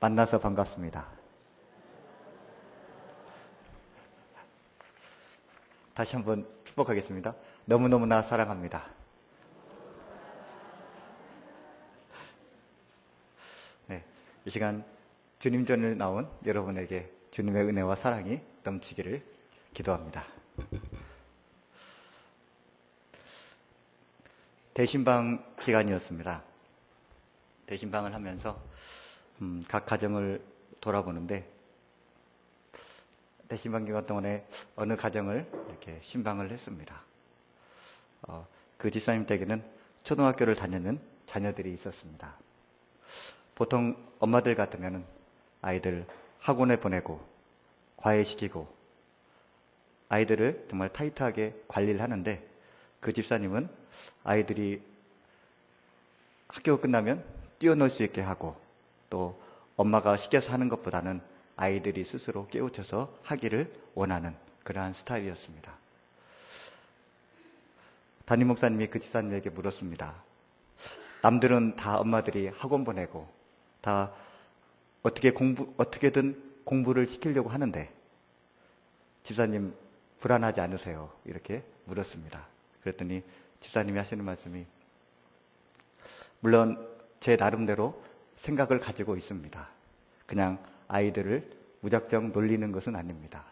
만나서 반갑습니다. 다시 한번 축복하겠습니다. 너무너무나 사랑합니다. 네, 이 시간 주님 전을 나온 여러분에게 주님의 은혜와 사랑이 넘치기를 기도합니다. 대신방 기간이었습니다. 대신방을 하면서 음, 각 가정을 돌아보는데 대신방 기간 동안에 어느 가정을 이렇게 신방을 했습니다. 어, 그 집사님 댁에는 초등학교를 다니는 자녀들이 있었습니다. 보통 엄마들 같으면 아이들 학원에 보내고 과외시키고 아이들을 정말 타이트하게 관리를 하는데 그 집사님은 아이들이 학교 끝나면 뛰어놀 수 있게 하고 또 엄마가 시켜서 하는 것보다는 아이들이 스스로 깨우쳐서 하기를 원하는 그러한 스타일이었습니다. 담임 목사님이 그 집사님에게 물었습니다. 남들은 다 엄마들이 학원 보내고 다 어떻게 공부, 어떻게든 공부를 시키려고 하는데 집사님 불안하지 않으세요? 이렇게 물었습니다. 그랬더니 집사님이 하시는 말씀이 물론 제 나름대로 생각을 가지고 있습니다. 그냥 아이들을 무작정 놀리는 것은 아닙니다.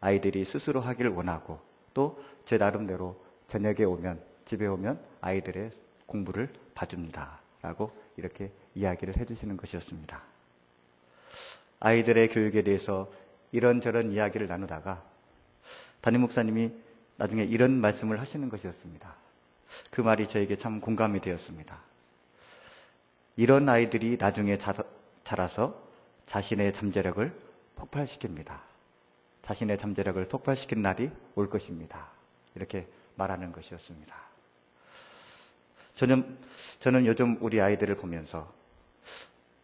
아이들이 스스로 하기를 원하고 또 제 나름대로 저녁에 오면 집에 오면 아이들의 공부를 봐줍니다. 라고 이렇게 이야기를 해주시는 것이었습니다. 아이들의 교육에 대해서 이런저런 이야기를 나누다가 담임 목사님이 나중에 이런 말씀을 하시는 것이었습니다. 그 말이 저에게 참 공감이 되었습니다. 이런 아이들이 나중에 자, 자라서 자신의 잠재력을 폭발시킵니다. 자신의 잠재력을 폭발시킨 날이 올 것입니다. 이렇게 말하는 것이었습니다. 저는, 저는 요즘 우리 아이들을 보면서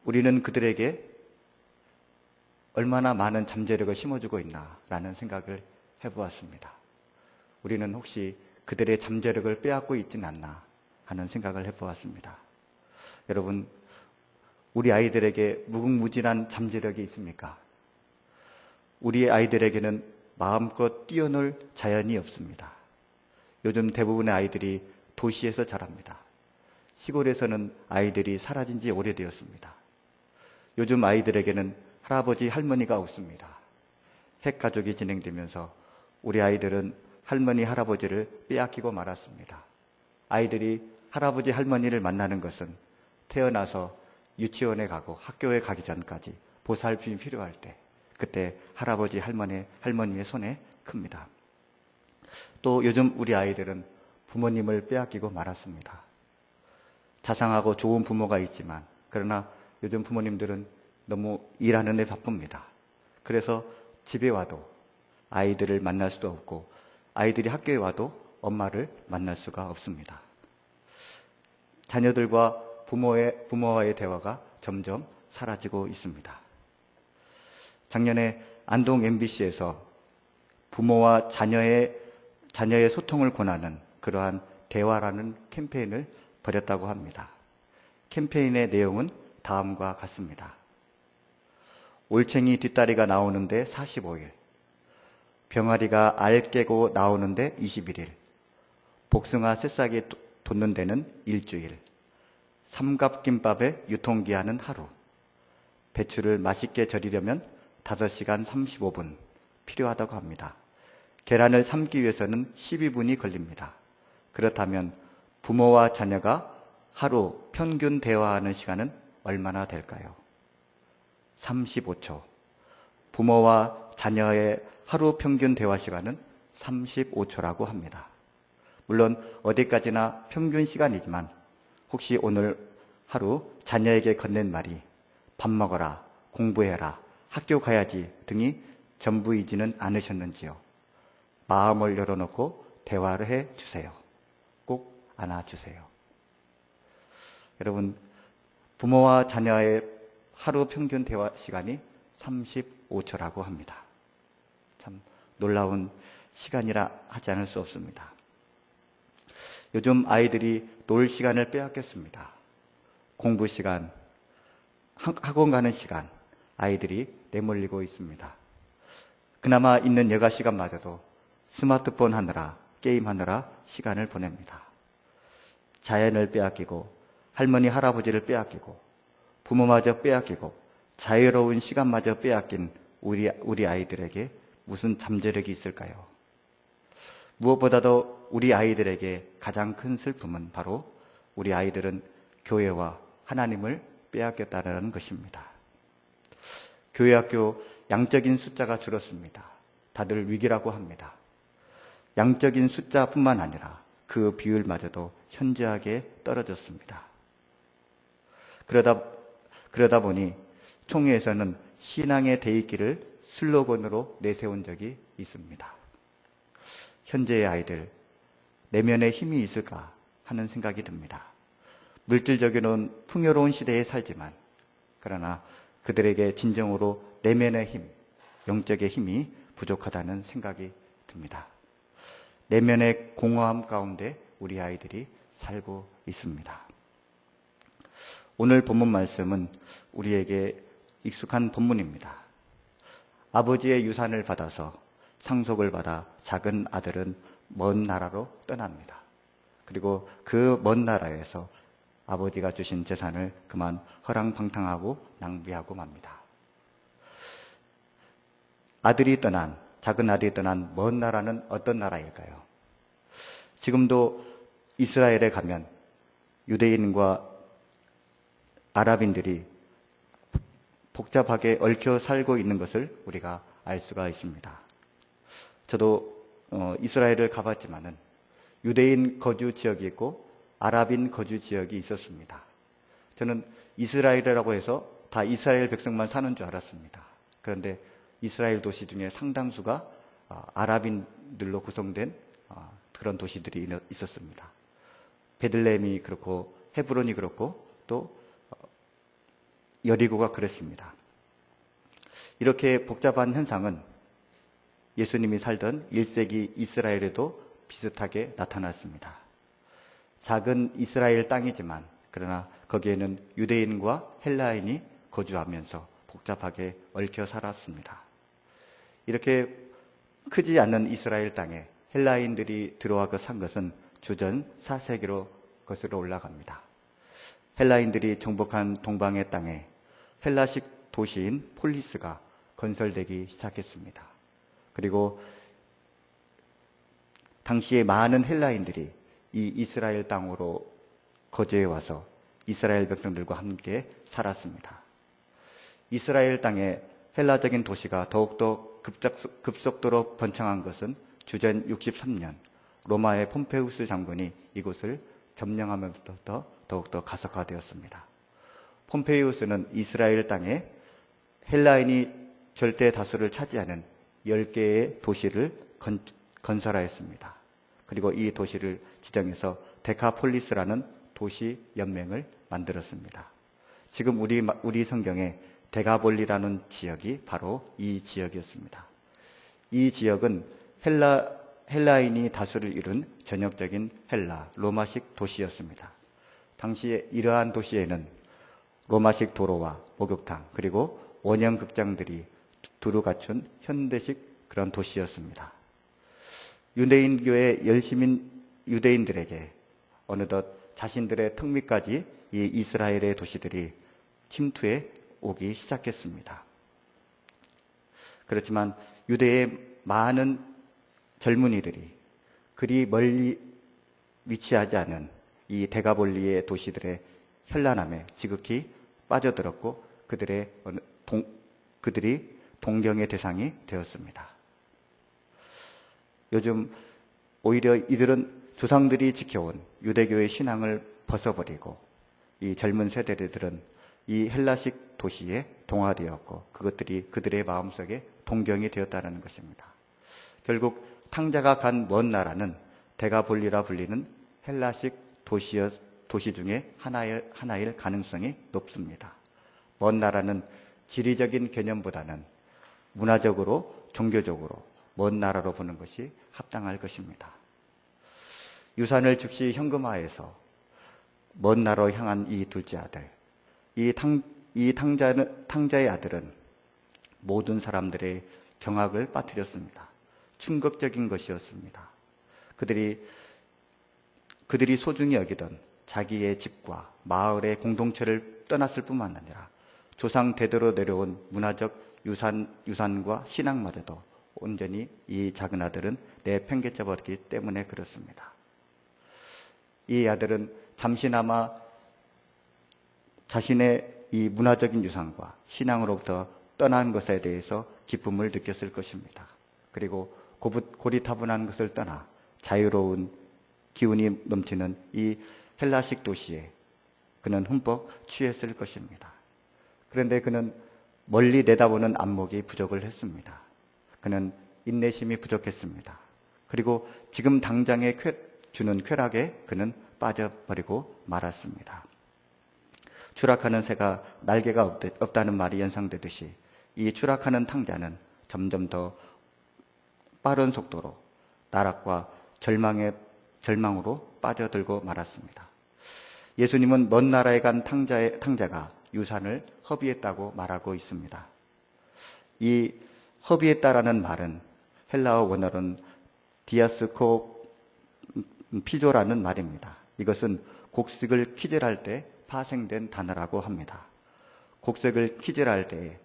우리는 그들에게 얼마나 많은 잠재력을 심어주고 있나라는 생각을 해보았습니다. 우리는 혹시 그들의 잠재력을 빼앗고 있지는 않나 하는 생각을 해보았습니다. 여러분, 우리 아이들에게 무궁무진한 잠재력이 있습니까? 우리 아이들에게는 마음껏 뛰어놀 자연이 없습니다. 요즘 대부분의 아이들이 도시에서 자랍니다. 시골에서는 아이들이 사라진 지 오래되었습니다. 요즘 아이들에게는 할아버지, 할머니가 없습니다. 핵가족이 진행되면서 우리 아이들은 할머니, 할아버지를 빼앗기고 말았습니다. 아이들이 할아버지, 할머니를 만나는 것은 태어나서 유치원에 가고 학교에 가기 전까지 보살핌이 필요할 때 그때 할아버지, 할머니, 할머니의 손에 큽니다. 또 요즘 우리 아이들은 부모님을 빼앗기고 말았습니다. 자상하고 좋은 부모가 있지만 그러나 요즘 부모님들은 너무 일하는 데 바쁩니다. 그래서 집에 와도 아이들을 만날 수도 없고 아이들이 학교에 와도 엄마를 만날 수가 없습니다. 자녀들과 부모의, 부모와의 대화가 점점 사라지고 있습니다. 작년에 안동 MBC에서 부모와 자녀의, 자녀의 소통을 권하는 그러한 대화라는 캠페인을 벌였다고 합니다. 캠페인의 내용은 다음과 같습니다. 올챙이 뒷다리가 나오는데 45일, 병아리가 알 깨고 나오는데 21일, 복숭아 새싹이 돋는 데는 일주일, 삼갑김밥의 유통기한은 하루, 배추를 맛있게 절이려면 5시간 35분 필요하다고 합니다. 계란을 삶기 위해서는 12분이 걸립니다. 그렇다면 부모와 자녀가 하루 평균 대화하는 시간은 얼마나 될까요? 35초. 부모와 자녀의 하루 평균 대화 시간은 35초라고 합니다. 물론 어디까지나 평균 시간이지만 혹시 오늘 하루 자녀에게 건넨 말이 밥 먹어라, 공부해라, 학교 가야지 등이 전부이지는 않으셨는지요. 마음을 열어놓고 대화를 해 주세요. 꼭 안아주세요. 여러분, 부모와 자녀의 하루 평균 대화 시간이 35초라고 합니다. 참 놀라운 시간이라 하지 않을 수 없습니다. 요즘 아이들이 놀 시간을 빼앗겼습니다. 공부 시간, 학원 가는 시간 아이들이 내몰리고 있습니다. 그나마 있는 여가 시간마저도 스마트폰 하느라 게임 하느라 시간을 보냅니다. 자연을 빼앗기고 할머니 할아버지를 빼앗기고 부모마저 빼앗기고 자유로운 시간마저 빼앗긴 우리, 우리 아이들에게 무슨 잠재력이 있을까요? 무엇보다도 우리 아이들에게 가장 큰 슬픔은 바로 우리 아이들은 교회와 하나님을 빼앗겼다는 것입니다. 교회 학교 양적인 숫자가 줄었습니다. 다들 위기라고 합니다. 양적인 숫자뿐만 아니라 그 비율마저도 현저하게 떨어졌습니다. 그러다, 그러다 보니 총회에서는 신앙의 대입기를 슬로건으로 내세운 적이 있습니다. 현재의 아이들, 내면에 힘이 있을까 하는 생각이 듭니다. 물질적으로는 풍요로운 시대에 살지만, 그러나 그들에게 진정으로 내면의 힘, 영적의 힘이 부족하다는 생각이 듭니다. 내면의 공허함 가운데 우리 아이들이 살고 있습니다. 오늘 본문 말씀은 우리에게 익숙한 본문입니다. 아버지의 유산을 받아서 상속을 받아 작은 아들은 먼 나라로 떠납니다. 그리고 그 먼 나라에서 아버지가 주신 재산을 그만 허랑방탕하고 낭비하고 맙니다. 아들이 떠난, 작은 아들이 떠난 먼 나라는 어떤 나라일까요? 지금도 이스라엘에 가면 유대인과 아랍인들이 복잡하게 얽혀 살고 있는 것을 우리가 알 수가 있습니다. 저도 어, 이스라엘을 가봤지만은 유대인 거주 지역이 있고 아랍인 거주 지역이 있었습니다. 저는 이스라엘이라고 해서 다 이스라엘 백성만 사는 줄 알았습니다. 그런데 이스라엘 도시 중에 상당수가 어, 아랍인들로 구성된 어, 그런 도시들이 있었습니다. 베들레헴이 그렇고 헤브론이 그렇고 또 여리고가 그랬습니다. 이렇게 복잡한 현상은 예수님이 살던 1세기 이스라엘에도 비슷하게 나타났습니다. 작은 이스라엘 땅이지만 그러나 거기에는 유대인과 헬라인이 거주하면서 복잡하게 얽혀 살았습니다. 이렇게 크지 않는 이스라엘 땅에 헬라인들이 들어와서 산 것은 주전 4세기로 것으로 올라갑니다. 헬라인들이 정복한 동방의 땅에 헬라식 도시인 폴리스가 건설되기 시작했습니다. 그리고 당시에 많은 헬라인들이 이 이스라엘 땅으로 거주해 와서 이스라엘 백성들과 함께 살았습니다. 이스라엘 땅에 헬라적인 도시가 더욱더 급속도로 번창한 것은 주전 63년 로마의 폼페우스 장군이 이곳을 점령하면서부터 더욱더 가속화되었습니다. 폼페이우스는 이스라엘 땅에 헬라인이 절대 다수를 차지하는 10개의 도시를 건, 건설하였습니다. 그리고 이 도시를 지정해서 데카폴리스라는 도시 연맹을 만들었습니다. 지금 우리, 우리 성경에 데가볼리라는 지역이 바로 이 지역이었습니다. 이 지역은 헬라, 헬라인이 다수를 이룬 전역적인 헬라, 로마식 도시였습니다. 당시에 이러한 도시에는 로마식 도로와 목욕탕 그리고 원형 극장들이 두루 갖춘 현대식 그런 도시였습니다. 유대인교의 열심인 유대인들에게 어느덧 자신들의 턱 밑까지 이 이스라엘의 도시들이 침투해 오기 시작했습니다. 그렇지만 유대의 많은 젊은이들이 그리 멀리 위치하지 않은 이 대가볼리의 도시들의 현란함에 지극히 빠져들었고 그들의 동, 그들이 동경의 대상이 되었습니다. 요즘 오히려 이들은 조상들이 지켜온 유대교의 신앙을 벗어버리고 이 젊은 세대들은 이 헬라식 도시에 동화되었고 그것들이 그들의 마음속에 동경이 되었다는 것입니다. 결국 탕자가 간 먼 나라는 대가볼리라 불리는 헬라식 도시였 도시 중에 하나의, 하나일 가능성이 높습니다. 먼 나라는 지리적인 개념보다는 문화적으로, 종교적으로 먼 나라로 보는 것이 합당할 것입니다. 유산을 즉시 현금화해서 먼 나라로 향한 이 둘째 아들, 이 탕, 이 탕자는, 탕자의 아들은 모든 사람들의 경악을 빠뜨렸습니다. 충격적인 것이었습니다. 그들이 그들이 소중히 여기던 자기의 집과 마을의 공동체를 떠났을 뿐만 아니라 조상 대대로 내려온 문화적 유산, 유산과 신앙마저도 온전히 이 작은 아들은 내팽개쳐 버렸기 때문에 그렇습니다. 이 아들은 잠시나마 자신의 이 문화적인 유산과 신앙으로부터 떠난 것에 대해서 기쁨을 느꼈을 것입니다. 그리고 고리타분한 것을 떠나 자유로운 기운이 넘치는 이 헬라식 도시에 그는 흠뻑 취했을 것입니다. 그런데 그는 멀리 내다보는 안목이 부족을 했습니다. 그는 인내심이 부족했습니다. 그리고 지금 당장에 주는 쾌락에 그는 빠져버리고 말았습니다. 추락하는 새가 날개가 없다는 말이 연상되듯이 이 추락하는 탕자는 점점 더 빠른 속도로 나락과 절망의 절망으로 빠져들고 말았습니다. 예수님은 먼 나라에 간 탕자의, 탕자가 유산을 허비했다고 말하고 있습니다. 이 허비했다라는 말은 헬라어 원어는 디아스코 피조라는 말입니다. 이것은 곡식을 키질할 때 파생된 단어라고 합니다. 곡색을 키질할 때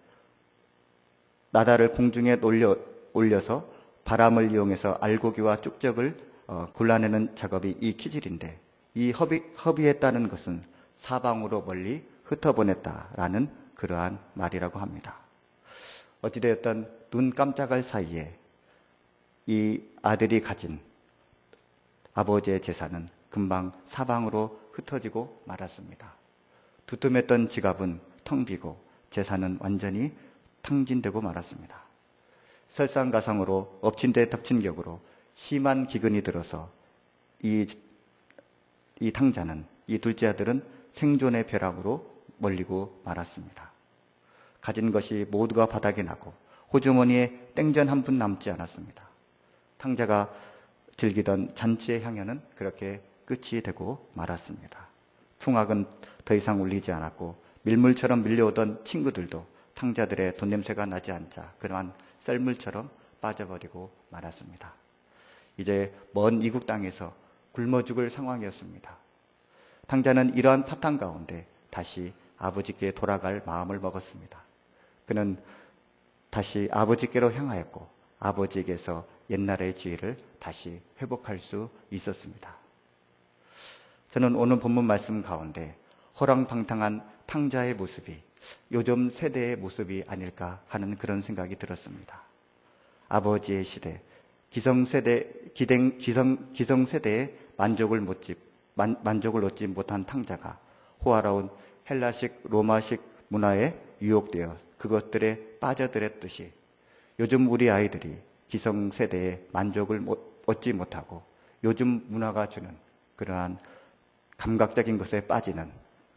나다를 공중에 올려, 올려서 바람을 이용해서 알고기와 쭉적을 어, 골라내는 작업이 이 키질인데 이 허비, 허비했다는 것은 사방으로 멀리 흩어보냈다라는 그러한 말이라고 합니다. 어찌되었던 눈 깜짝할 사이에 이 아들이 가진 아버지의 재산은 금방 사방으로 흩어지고 말았습니다. 두툼했던 지갑은 텅 비고 재산은 완전히 탕진되고 말았습니다. 설상가상으로 엎친 데 덮친 격으로 심한 기근이 들어서 이, 이 탕자는, 이 둘째 아들은 생존의 벼락으로 몰리고 말았습니다. 가진 것이 모두가 바닥에 나고 호주머니에 땡전 한 푼 남지 않았습니다. 탕자가 즐기던 잔치의 향연은 그렇게 끝이 되고 말았습니다. 풍악은 더 이상 울리지 않았고 밀물처럼 밀려오던 친구들도 탕자들의 돈 냄새가 나지 않자 그러한 썰물처럼 빠져버리고 말았습니다. 이제 먼 이국 땅에서 굶어 죽을 상황이었습니다. 탕자는 이러한 파탄 가운데 다시 아버지께 돌아갈 마음을 먹었습니다. 그는 다시 아버지께로 향하였고 아버지에게서 옛날의 지혜를 다시 회복할 수 있었습니다. 저는 오늘 본문 말씀 가운데 호랑방탕한 탕자의 모습이 요즘 세대의 모습이 아닐까 하는 그런 생각이 들었습니다. 아버지의 시대, 기성세대, 기댕, 기성, 기성세대의 만족을 못 집, 만, 만족을 얻지 못한 탕자가 호화로운 헬라식, 로마식 문화에 유혹되어 그것들에 빠져들었듯이 요즘 우리 아이들이 기성세대의 만족을 못, 얻지 못하고 요즘 문화가 주는 그러한 감각적인 것에 빠지는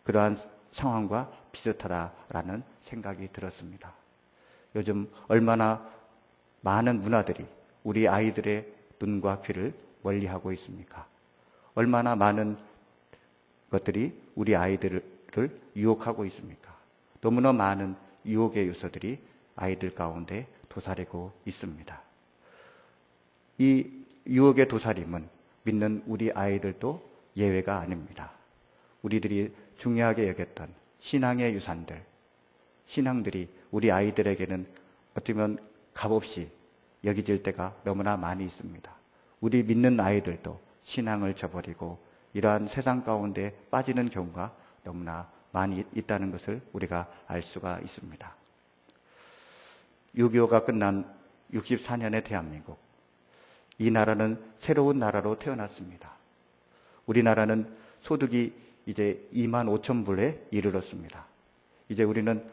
그러한 상황과 비슷하다라는 생각이 들었습니다. 요즘 얼마나 많은 문화들이 우리 아이들의 눈과 귀를 멀리하고 있습니까? 얼마나 많은 것들이 우리 아이들을 유혹하고 있습니까? 너무나 많은 유혹의 요소들이 아이들 가운데 도사리고 있습니다. 이 유혹의 도사림은 믿는 우리 아이들도 예외가 아닙니다. 우리들이 중요하게 여겼던 신앙의 유산들, 신앙들이 우리 아이들에게는 보면 값없이 여기질 때가 너무나 많이 있습니다. 우리 믿는 아이들도 신앙을 저버리고 이러한 세상 가운데 빠지는 경우가 너무나 많이 있다는 것을 우리가 알 수가 있습니다. 6.25가 끝난 64년의 대한민국. 이 나라는 새로운 나라로 태어났습니다. 우리나라는 소득이 이제 2만 5천 불에 이르렀습니다. 이제 우리는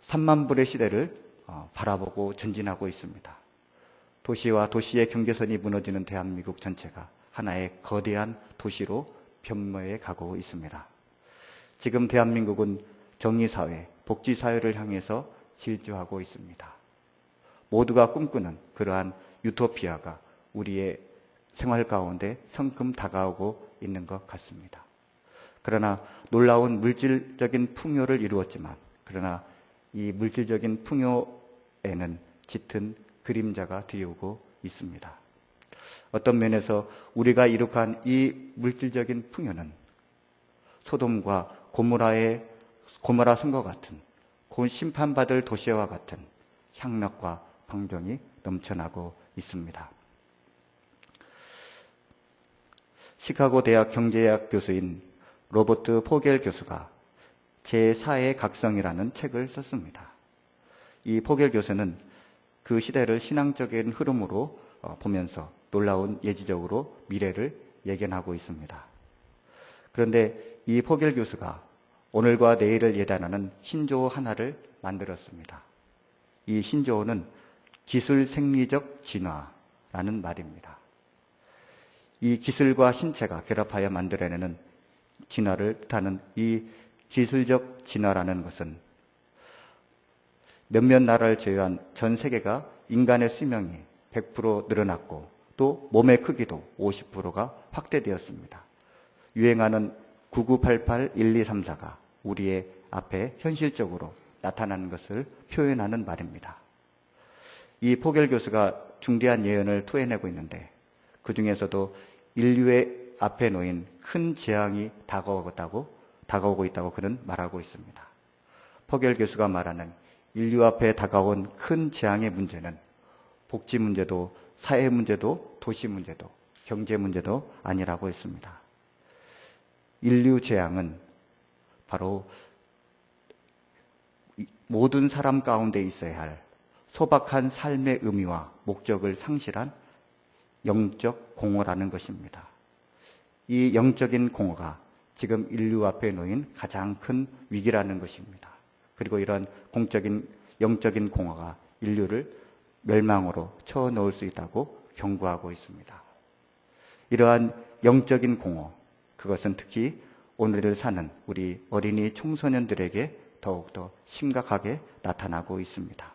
3만 불의 시대를 어, 바라보고 전진하고 있습니다. 도시와 도시의 경계선이 무너지는 대한민국 전체가 하나의 거대한 도시로 변모해 가고 있습니다. 지금 대한민국은 정의사회, 복지사회를 향해서 질주하고 있습니다. 모두가 꿈꾸는 그러한 유토피아가 우리의 생활 가운데 성큼 다가오고 있는 것 같습니다. 그러나 놀라운 물질적인 풍요를 이루었지만 그러나 이 물질적인 풍요에는 짙은 그림자가 뒤오고 있습니다. 어떤 면에서 우리가 이룩한 이 물질적인 풍요는 소돔과 고무라의 고무라 성과 같은 곧 심판받을 도시와 같은 향락과 방종이 넘쳐나고 있습니다. 시카고 대학 경제학 교수인 로버트 포겔 교수가 제4의 각성이라는 책을 썼습니다. 이 포겔 교수는 그 시대를 신앙적인 흐름으로 어, 보면서 놀라운 예지적으로 미래를 예견하고 있습니다. 그런데 이 포겔 교수가 오늘과 내일을 예단하는 신조어 하나를 만들었습니다. 이 신조어는 기술 생리적 진화라는 말입니다. 이 기술과 신체가 결합하여 만들어내는 진화를 뜻하는 이 기술적 진화라는 것은 몇몇 나라를 제외한 전 세계가 인간의 수명이 100% 늘어났고 또 몸의 크기도 50%가 확대되었습니다. 유행하는 9988-1234가 우리의 앞에 현실적으로 나타나는 것을 표현하는 말입니다. 이 포겔 교수가 중대한 예언을 토해내고 있는데 그 중에서도 인류의 앞에 놓인 큰 재앙이 다가오고 있다고 그는 말하고 있습니다. 포겔 교수가 말하는 인류 앞에 다가온 큰 재앙의 문제는 복지 문제도 사회 문제도 도시 문제도 경제 문제도 아니라고 했습니다. 인류 재앙은 바로 모든 사람 가운데 있어야 할 소박한 삶의 의미와 목적을 상실한 영적 공허라는 것입니다. 이 영적인 공허가 지금 인류 앞에 놓인 가장 큰 위기라는 것입니다. 그리고 이런 공적인 영적인 공허가 인류를 멸망으로 쳐넣을 수 있다고 경고하고 있습니다. 이러한 영적인 공허, 그것은 특히 오늘을 사는 우리 어린이 청소년들에게 더욱더 심각하게 나타나고 있습니다.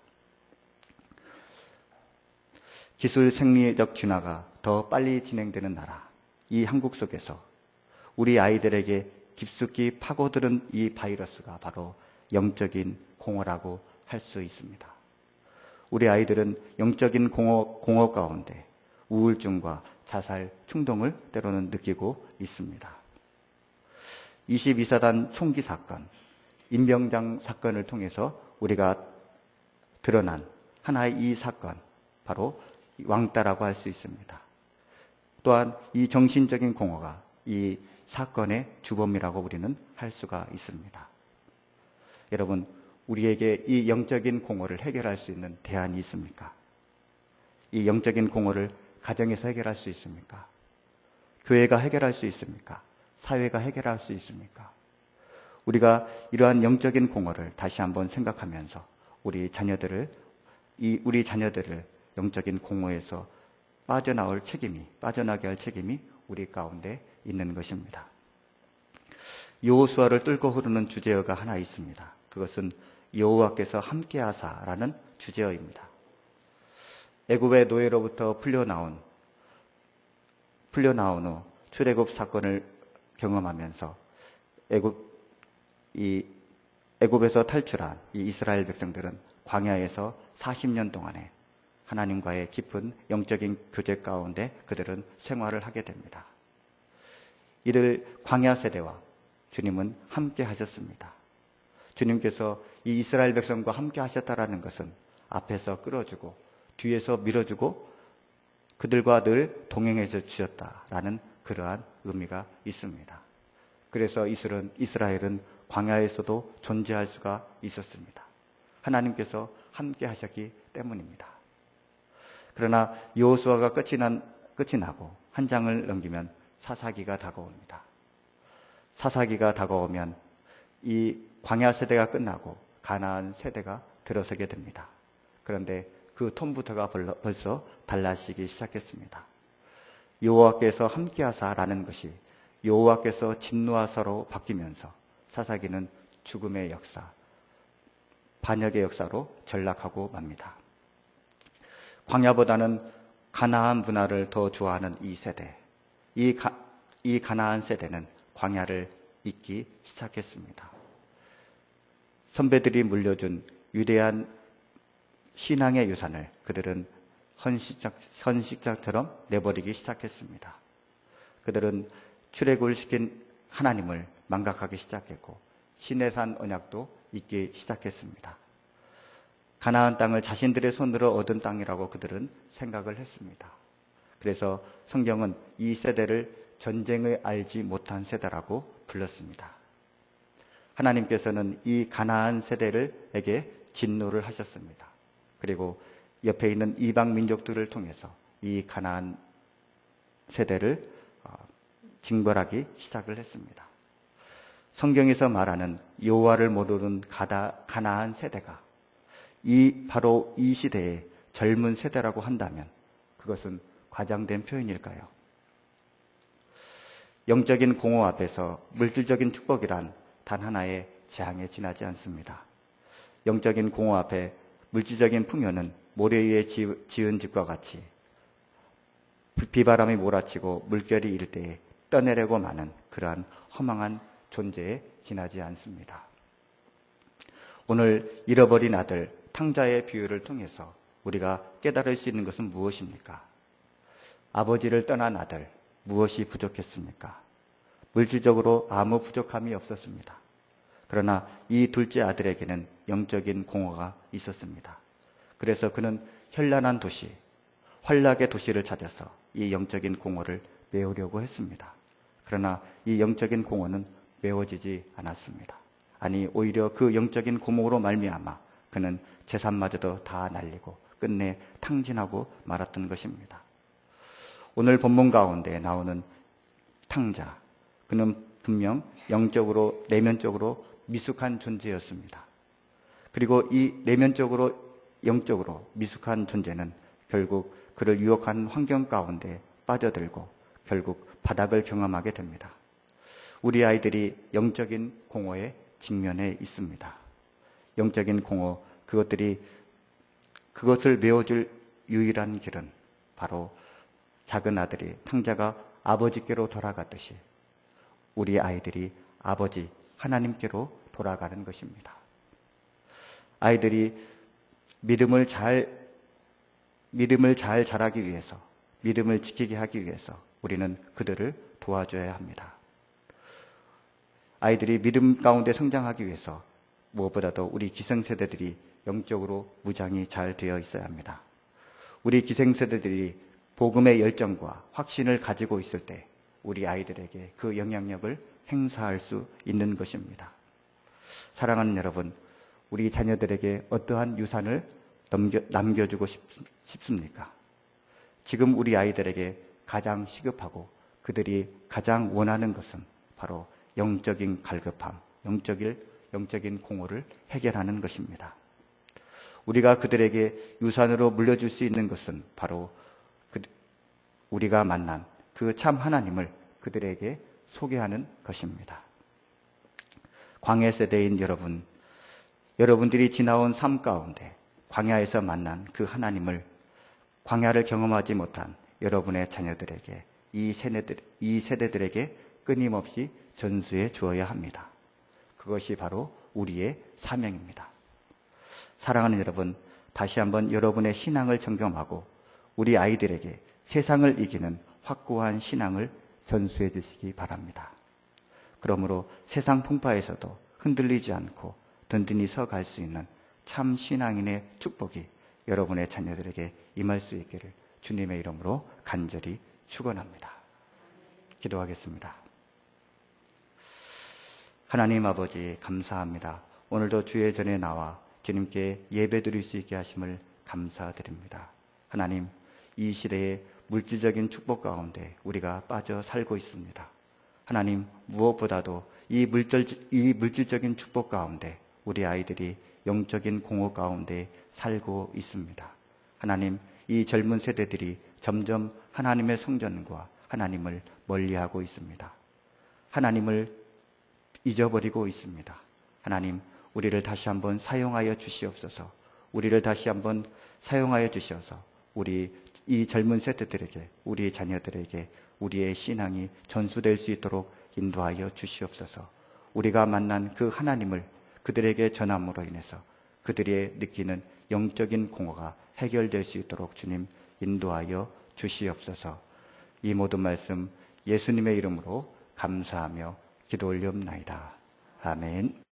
기술 생리적 진화가 더 빨리 진행되는 나라, 이 한국 속에서 우리 아이들에게 깊숙이 파고드는 이 바이러스가 바로 영적인 공허라고 할 수 있습니다. 우리 아이들은 영적인 공허, 공허 가운데 우울증과 자살, 충동을 때로는 느끼고 있습니다. 22사단 총기 사건, 임병장 사건을 통해서 우리가 드러난 하나의 이 사건, 바로 왕따라고 할 수 있습니다. 또한 이 정신적인 공허가 이 사건의 주범이라고 우리는 할 수가 있습니다. 여러분, 우리에게 이 영적인 공허를 해결할 수 있는 대안이 있습니까? 이 영적인 공허를 가정에서 해결할 수 있습니까? 교회가 해결할 수 있습니까? 사회가 해결할 수 있습니까? 우리가 이러한 영적인 공허를 다시 한번 생각하면서 우리 자녀들을 이 우리 자녀들을 영적인 공허에서 빠져나올 책임이 빠져나게 할 책임이 우리 가운데 있는 것입니다. 여호수아를 뚫고 흐르는 주제어가 하나 있습니다. 그것은 여호와께서 함께하사라는 주제어입니다. 애굽의 노예로부터 풀려 나온 풀려 나온 후 출애굽 사건을 경험하면서 애굽 이 애굽에서 탈출한 이 이스라엘 백성들은 광야에서 40년 동안에 하나님과의 깊은 영적인 교제 가운데 그들은 생활을 하게 됩니다. 이를 광야 세대와 주님은 함께 하셨습니다. 주님께서 이 이스라엘 백성과 함께 하셨다라는 것은 앞에서 끌어주고 뒤에서 밀어주고 그들과 늘 동행해서 주셨다라는 그러한 의미가 있습니다. 그래서 이스라엘은, 이스라엘은 광야에서도 존재할 수가 있었습니다. 하나님께서 함께 하셨기 때문입니다. 그러나 여호수아가 끝이 난 끝이 나고 한 장을 넘기면 사사기가 다가옵니다. 사사기가 다가오면 이 광야 세대가 끝나고 가나안 세대가 들어서게 됩니다. 그런데 그 톤부터가 벌써 달라지기 시작했습니다. 여호와께서 함께하사라는 것이 여호와께서 진노하사로 바뀌면서 사사기는 죽음의 역사, 반역의 역사로 전락하고 맙니다. 광야보다는 가나안 문화를 더 좋아하는 이 세대, 이, 가, 이 가나안 세대는 광야를 잊기 시작했습니다. 선배들이 물려준 위대한 신앙의 유산을 그들은 헌식장, 헌식장처럼 내버리기 시작했습니다. 그들은 출애굽을 시킨 하나님을 망각하기 시작했고 신의 산 언약도 잊기 시작했습니다. 가나안 땅을 자신들의 손으로 얻은 땅이라고 그들은 생각을 했습니다. 그래서 성경은 이 세대를 전쟁을 알지 못한 세대라고 불렀습니다. 하나님께서는 이 가나안 세대를에게 진노를 하셨습니다. 그리고 옆에 있는 이방 민족들을 통해서 이 가나안 세대를 어, 징벌하기 시작을 했습니다. 성경에서 말하는 여호와를 모르는 가나안 세대가 이 바로 이 시대의 젊은 세대라고 한다면 그것은 과장된 표현일까요? 영적인 공허 앞에서 물질적인 축복이란 단 하나의 재앙에 지나지 않습니다. 영적인 공허 앞에 물질적인 풍요는 모래 위에 지은 집과 같이 비바람이 몰아치고 물결이 일 때에 떠내려고 마는 그러한 허망한 존재에 지나지 않습니다. 오늘 잃어버린 아들 탕자의 비유를 통해서 우리가 깨달을 수 있는 것은 무엇입니까? 아버지를 떠난 아들 무엇이 부족했습니까? 물질적으로 아무 부족함이 없었습니다. 그러나 이 둘째 아들에게는 영적인 공허가 있었습니다. 그래서 그는 현란한 도시, 환락의 도시를 찾아서 이 영적인 공허를 메우려고 했습니다. 그러나 이 영적인 공허는 메워지지 않았습니다. 아니 오히려 그 영적인 고목으로 말미암아 그는 재산마저도 다 날리고 끝내 탕진하고 말았던 것입니다. 오늘 본문 가운데 나오는 탕자 그는 분명 영적으로 내면적으로 미숙한 존재였습니다. 그리고 이 내면적으로 영적으로 미숙한 존재는 결국 그를 유혹한 환경 가운데 빠져들고 결국 바닥을 경험하게 됩니다. 우리 아이들이 영적인 공허에 직면해 있습니다. 영적인 공허, 그것들이 그것을 메워줄 유일한 길은 바로 작은 아들이 탕자가 아버지께로 돌아갔듯이 우리 아이들이 아버지 하나님께로 돌아가는 것입니다. 아이들이 믿음을 잘 믿음을 잘 자라기 위해서 믿음을 지키게 하기 위해서 우리는 그들을 도와줘야 합니다. 아이들이 믿음 가운데 성장하기 위해서 무엇보다도 우리 기성세대들이 영적으로 무장이 잘 되어 있어야 합니다. 우리 기생세대들이 복음의 열정과 확신을 가지고 있을 때 우리 아이들에게 그 영향력을 행사할 수 있는 것입니다. 사랑하는 여러분, 우리 자녀들에게 어떠한 유산을 넘겨, 남겨주고 싶, 싶습니까? 지금 우리 아이들에게 가장 시급하고 그들이 가장 원하는 것은 바로 영적인 갈급함, 영적인, 영적인 공허를 해결하는 것입니다. 우리가 그들에게 유산으로 물려줄 수 있는 것은 바로 그, 우리가 만난 그 참 하나님을 그들에게 소개하는 것입니다. 광해 세대인 여러분, 여러분들이 지나온 삶 가운데 광야에서 만난 그 하나님을 광야를 경험하지 못한 여러분의 자녀들에게 이 세대들, 이 세대들에게 끊임없이 전수해 주어야 합니다. 그것이 바로 우리의 사명입니다. 사랑하는 여러분, 다시 한번 여러분의 신앙을 점검하고 우리 아이들에게 세상을 이기는 확고한 신앙을 전수해 주시기 바랍니다. 그러므로 세상 풍파에서도 흔들리지 않고 든든히 서갈 수 있는 참 신앙인의 축복이 여러분의 자녀들에게 임할 수 있기를 주님의 이름으로 간절히 축원합니다. 기도하겠습니다. 하나님 아버지 감사합니다. 오늘도 주의 전에 나와 주님께 예배 드릴 수 있게 하심을 감사드립니다. 하나님 이 시대에 물질적인 축복 가운데 우리가 빠져 살고 있습니다. 하나님 무엇보다도 이 물질 이 물질적인 축복 가운데 우리 아이들이 영적인 공허 가운데 살고 있습니다. 하나님, 이 젊은 세대들이 점점 하나님의 성전과 하나님을 멀리하고 있습니다. 하나님을 잊어버리고 있습니다. 하나님, 우리를 다시 한번 사용하여 주시옵소서. 우리를 다시 한번 사용하여 주셔서 우리 이 젊은 세대들에게, 우리 자녀들에게 우리의 신앙이 전수될 수 있도록 인도하여 주시옵소서. 우리가 만난 그 하나님을 그들에게 전함으로 인해서 그들이 느끼는 영적인 공허가 해결될 수 있도록 주님 인도하여 주시옵소서. 이 모든 말씀 예수님의 이름으로 감사하며 기도 올리옵나이다. 아멘.